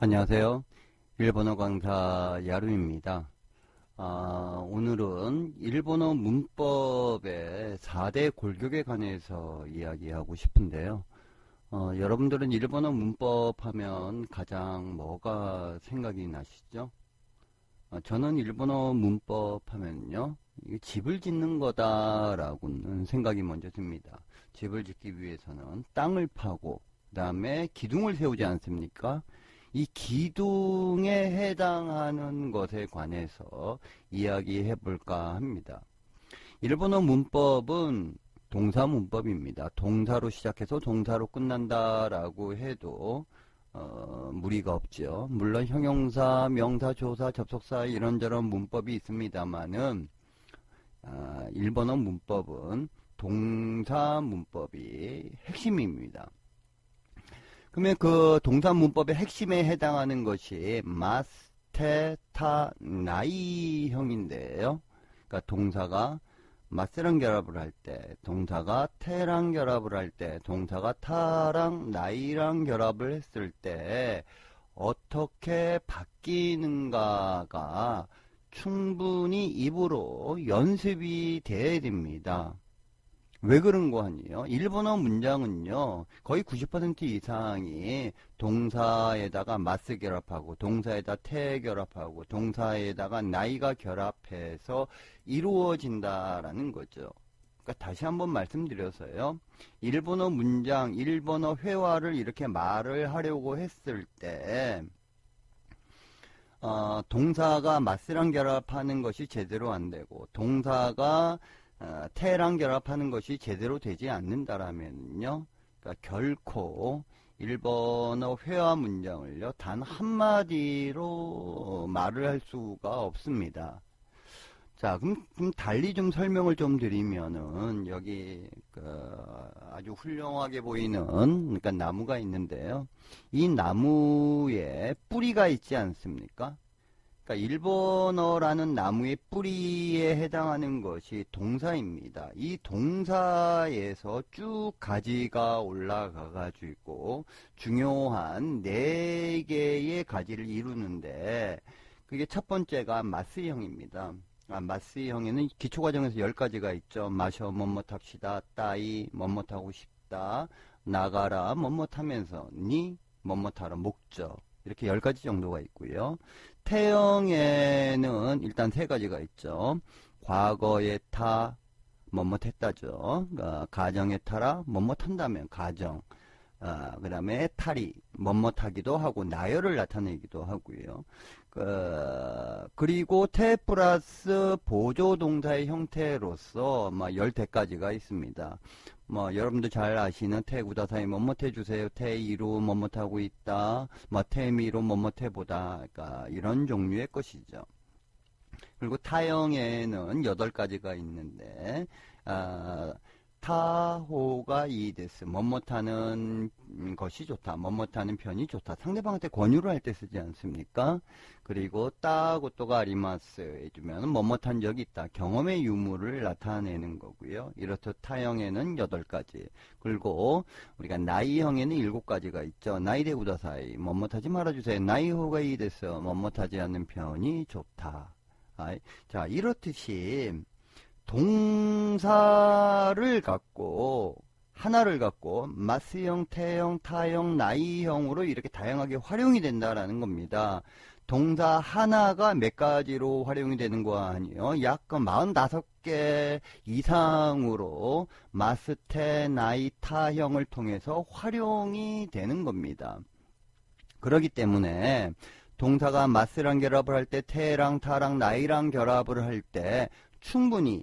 안녕하세요. 일본어 강사 야루입니다. 아, 오늘은 일본어 문법의 4대 골격에 관해서 이야기하고 싶은데요. 어, 여러분들은 일본어 문법 하면 가장 뭐가 생각이 나시죠? 어, 저는 일본어 문법 하면요. 집을 짓는 거다라고는 생각이 먼저 듭니다. 집을 짓기 위해서는 땅을 파고, 그 다음에 기둥을 세우지 않습니까? 이 기둥에 해당하는 것에 관해서 이야기해 볼까 합니다. 일본어 문법은 동사 문법입니다. 동사로 시작해서 동사로 끝난다라고 해도 어, 무리가 없죠. 물론 형용사, 명사, 조사, 접속사 이런저런 문법이 있습니다만은 아, 일본어 문법은 동사 문법이 핵심입니다. 그러면 그 동사 문법의 핵심에 해당하는 것이 마스테타 나이형인데요. 그러니까 동사가 마스랑 결합을 할 때, 동사가 테랑 결합을 할 때, 동사가 타랑 나이랑 결합을 했을 때 어떻게 바뀌는가가 충분히 입으로 연습이 돼야 됩니다. 왜 그런 거 아니에요? 일본어 문장은요, 거의 90% 이상이 동사에다가 마스 결합하고, 동사에다 태 결합하고, 동사에다가 나이가 결합해서 이루어진다라는 거죠. 그러니까 다시 한번 말씀드려서요. 일본어 문장, 일본어 회화를 이렇게 말을 하려고 했을 때, 어, 동사가 마스랑 결합하는 것이 제대로 안 되고, 동사가 어, 태랑 결합하는 것이 제대로 되지 않는다라면요. 그러니까 결코 일본어 회화 문장을요. 단 한마디로 말을 할 수가 없습니다. 자, 그럼, 그럼 달리 좀 설명을 좀 드리면은 여기 그 아주 훌륭하게 보이는 그러니까 나무가 있는데요. 이 나무에 뿌리가 있지 않습니까? 그러니까 일본어라는 나무의 뿌리에 해당하는 것이 동사입니다. 이 동사에서 쭉 가지가 올라가 가지고 중요한 네 개의 가지를 이루는데 그게 첫 번째가 마스형입니다. 아, 마스형에는 기초 과정에서 10가지가 있죠. 마셔, 뭐뭇 합시다. 따이, 뭐뭇 하고 싶다. 나가라, 뭐뭇 하면서. 니, 뭐뭇 하라. 목적. 이렇게 10가지 정도가 있고요. 태형에는 일단 세 가지가 있죠. 과거에 타, 뭐뭐 했다죠. 그러니까 가정에 타라, 뭐뭐 탄다면 가정. 아, 그 다음에 탈이, 타기도 하고, 나열을 나타내기도 하고요. 그, 그리고 태 플러스 보조 동사의 형태로서, 뭐, 열대까지가 있습니다. 뭐 여러분도 잘 아시는 태구다사이 뭐뭇 해주세요. 태이로 뭐뭇 하고 있다. 뭐 태미로 뭐뭇 해보다. 그러니까 이런 종류의 것이죠. 그리고 타형에는 여덟 가지가 있는데 아, 타호가 이데스 뭐뭇하는 것이 좋다 뭐뭇하는 편이 좋다. 상대방한테 권유를 할 때 쓰지 않습니까? 그리고 따고또가 아리마스 해주면 뭐뭇한 적이 있다. 경험의 유무를 나타내는 거고요. 이렇듯 타형에는 여덟 가지. 그리고 우리가 나이형에는 일곱 가지가 있죠. 나이대 우다사이. 뭐뭇하지 말아주세요. 나이호가 이데스 뭐뭇하지 않는 편이 좋다. 자 이렇듯이 동사를 갖고 하나를 갖고 마스형, 태형, 타형, 나이형으로 이렇게 다양하게 활용이 된다라는 겁니다. 동사 하나가 몇 가지로 활용이 되는 거 아니에요? 약간 45개 이상으로 마스테, 나이, 타형을 통해서 활용이 되는 겁니다. 그렇기 때문에 동사가 마스랑 결합을 할 때, 태랑, 타랑, 나이랑 결합을 할 때 충분히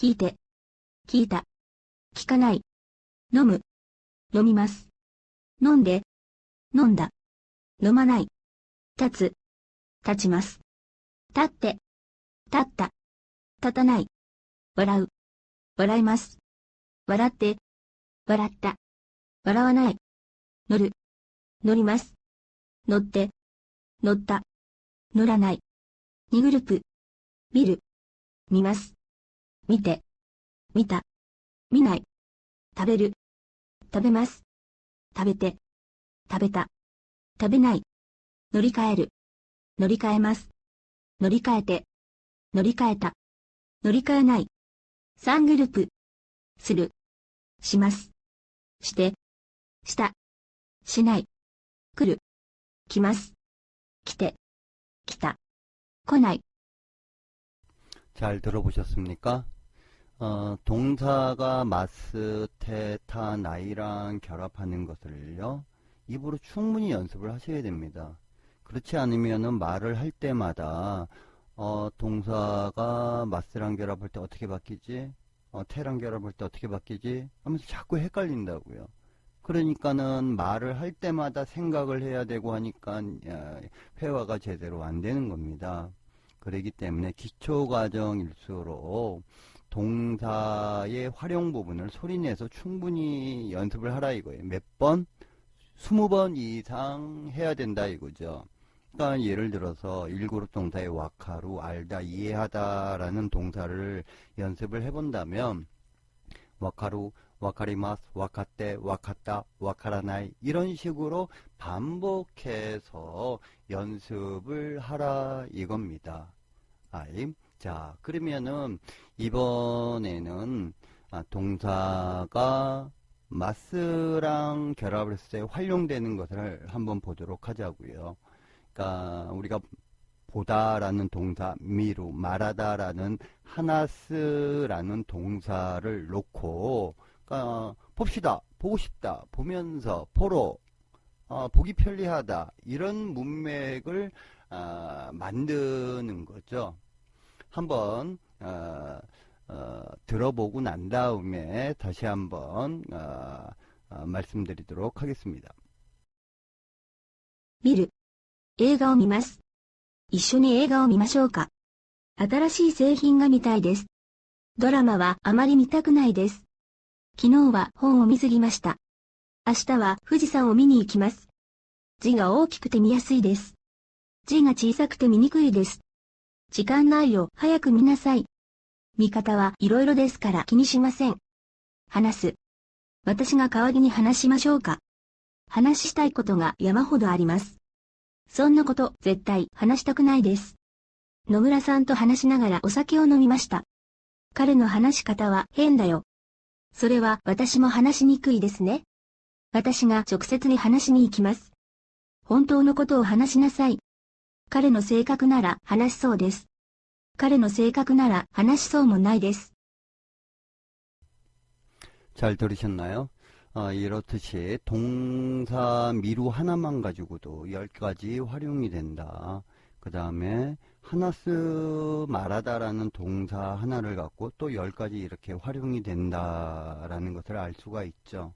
聞いて、聞いた、聞かない、飲む、飲みます、飲んで、飲んだ、飲まない。立つ。立ちます。立って。立った。立たない。笑う。笑います。笑って。笑った。笑わない。乗る。乗ります。乗って。乗った。乗らない。2グループ。見る。見ます。見て。見た。見ない。食べる。食べます。食べて。食べた。食べない。乗り換える。乗り換えます。乗り換えて。乗り換えた。乗り換えない。3グループ。する。します。して。した。しない。来る。来ます。来て。来た。来ない。 잘 들어보셨습니까? 어, 동사가 마스, 테, 타, 나이랑 결합하는 것을요, 입으로 충분히 연습을 하셔야 됩니다. 그렇지 않으면은 말을 할 때마다, 어, 동사가 마스랑 결합할 때 어떻게 바뀌지? 어, 테랑 결합할 때 어떻게 바뀌지? 하면서 자꾸 헷갈린다고요. 그러니까는 말을 할 때마다 생각을 해야 되고 하니까, 야, 회화가 제대로 안 되는 겁니다. 그러기 때문에 기초 과정일수록 동사의 활용 부분을 소리내서 충분히 연습을 하라 이거예요. 몇 번? 20번 이상 해야 된다 이거죠. 그러니까 예를 들어서 1그룹 동사의 와카루, 알다, 이해하다라는 동사를 연습을 해본다면 와카루, 와카리마스, 와카떼, 와카따, 와카라나이 이런 식으로 반복해서 연습을 하라 이겁니다. 아임. 자, 그러면은 이번에는 아, 동사가 마스랑 결합을 했을 때 활용되는 것을 한번 보도록 하자고요. 그러니까 우리가 보다라는 동사, 미루, 말하다라는 하나스라는 동사를 놓고 그러니까 봅시다, 보고 싶다, 보면서, 보러, 어, 보기 편리하다 이런 문맥을 아, 만드는 거죠. 한번 어, 어, 들어보고 난 다음에 다시 한번 어, 어, 말씀드리도록 하겠습니다. 見る。映画を見ます。一緒に映画を見ましょうか。新しい製品が見たいです。ドラマはあまり見たくないです。昨日は本を見すぎました。明日は富士山を見に行きます。字が大きくて見やすいです。字が小さくて見にくいです。 時間ないよ、早く見なさい。見方はいろいろですから気にしません。話す。私が代わりに話しましょうか。話したいことが山ほどあります。そんなこと絶対話したくないです。野村さんと話しながらお酒を飲みました。彼の話し方は変だよ。それは私も話しにくいですね。私が直接に話しに行きます。本当のことを話しなさい。 彼の性格なら話しそうです。彼の性格なら話しそうもないです。 잘 들으셨나요? 어, 이렇듯이 동사 미루 하나만 가지고도 10가지 활용이 된다. 그 다음에 하나스 말하다라는 동사 하나를 갖고 또 10가지 이렇게 활용이 된다라는 것을 알 수가 있죠.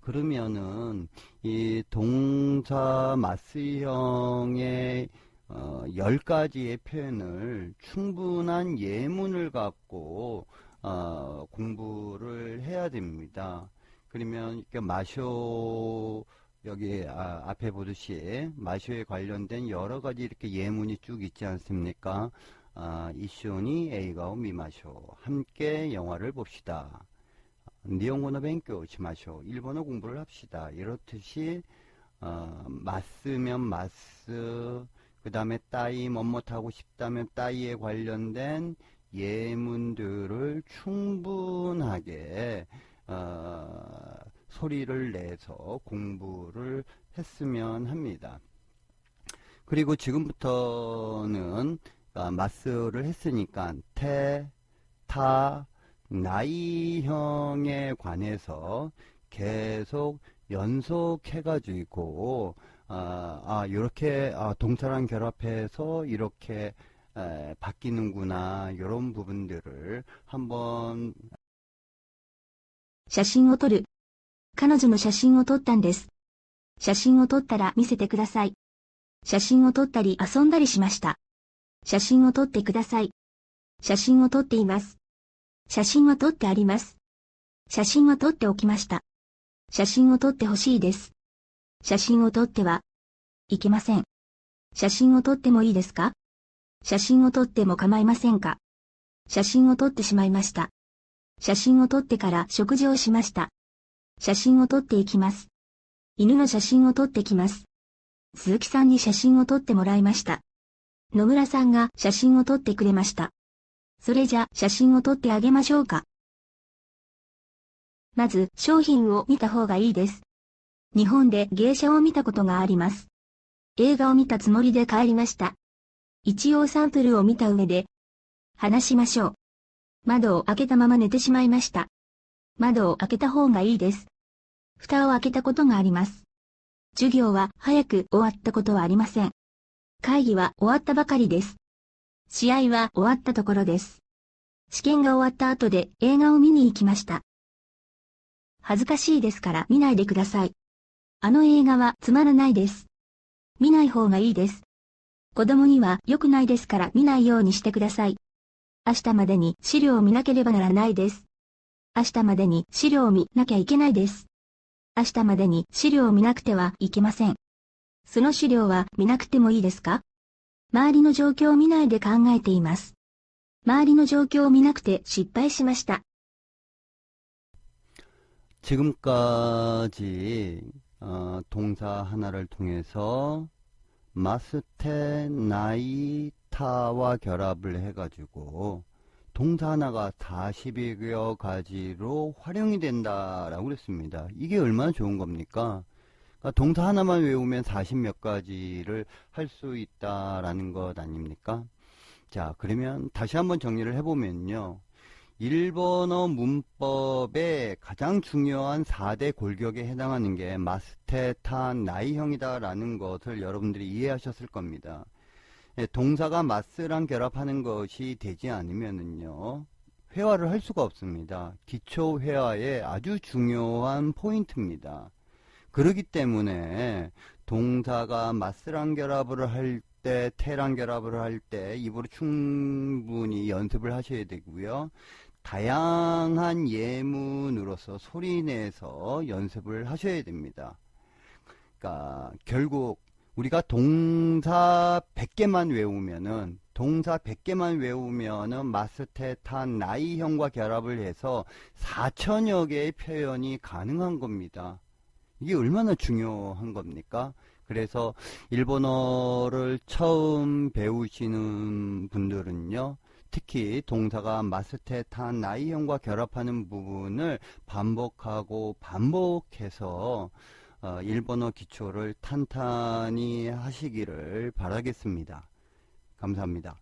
그러면은 이 동사 마스형의 어, 10가지의 표현을 충분한 예문을 갖고 어, 공부를 해야 됩니다. 그러면 마쇼 여기 아, 앞에 보듯이 마쇼에 관련된 여러 가지 이렇게 예문이 쭉 있지 않습니까? 아, 이쇼니 에이가오 미마쇼 함께 영화를 봅시다. 니온고노 뱅교 시마쇼 일본어 공부를 합시다. 이렇듯이 어, 마스면 마스 그 다음에 따이 뭐뭇하고 싶다면 따이에 관련된 예문들을 충분하게 어, 소리를 내서 공부를 했으면 합니다. 그리고 지금부터는 아, 마스를 했으니까 태, 타, 나이형에 관해서 계속 연속해가지고 아, 아 이렇게 아, 동사랑 결합해서 이렇게 에, 바뀌는구나 이런 부분들을 한번 写真を撮る。彼女の写真を撮ったんです。写真を撮ったら見せてください。 写真を撮ったり遊んだりしました。写真を撮ってください。写真を撮っています。写真は撮ってあります。写真は撮っておきました。写真を撮ってほしいです。 写真を撮っては、いけません。写真を撮ってもいいですか？写真を撮っても構いませんか？写真を撮ってしまいました。写真を撮ってから食事をしました。写真を撮っていきます。犬の写真を撮ってきます。鈴木さんに写真を撮ってもらいました。野村さんが写真を撮ってくれました。それじゃ写真を撮ってあげましょうか。まず商品を見た方がいいです。日本で芸者を見たことがあります。映画を見たつもりで帰りました。一応サンプルを見た上で、話しましょう。窓を開けたまま寝てしまいました。窓を開けた方がいいです。蓋を開けたことがあります。授業は早く終わったことはありません。会議は終わったばかりです。試合は終わったところです。試験が終わった後で映画を見に行きました。恥ずかしいですから見ないでください。あの映画はつまらないです。見ない方がいいです。子供には良くないですから見ないようにしてください。明日までに資料を見なければならないです。明日までに資料を見なきゃいけないです。明日までに資料を見なくてはいけません。その資料は見なくてもいいですか周りの状況を見ないで考えています。周りの状況を見なくて失敗しました。 지금까지 어, 동사 하나를 통해서 마스테 나이타와 결합을 해가지고 동사 하나가 40여 가지로 활용이 된다라고 그랬습니다. 이게 얼마나 좋은 겁니까? 그러니까 동사 하나만 외우면 40몇 가지를 할 수 있다라는 것 아닙니까? 자, 그러면 다시 한번 정리를 해보면요. 일본어 문법의 가장 중요한 4대 골격에 해당하는 게 마스테탄 나이형이다라는 것을 여러분들이 이해하셨을 겁니다. 예, 동사가 마스랑 결합하는 것이 되지 않으면은요, 회화를 할 수가 없습니다. 기초 회화의 아주 중요한 포인트입니다. 그렇기 때문에 동사가 마스랑 결합을 할 때, 테랑 결합을 할 때 입으로 충분히 연습을 하셔야 되고요. 다양한 예문으로서 소리내서 연습을 하셔야 됩니다. 그러니까 결국 우리가 동사 100개만 외우면은 동사 100개만 외우면은 마스테탄 나이형과 결합을 해서 4천여 개의 표현이 가능한 겁니다. 이게 얼마나 중요한 겁니까? 그래서 일본어를 처음 배우시는 분들은요. 특히 동사가 마스테탄 나이형과 결합하는 부분을 반복하고 반복해서 어, 일본어 기초를 탄탄히 하시기를 바라겠습니다. 감사합니다.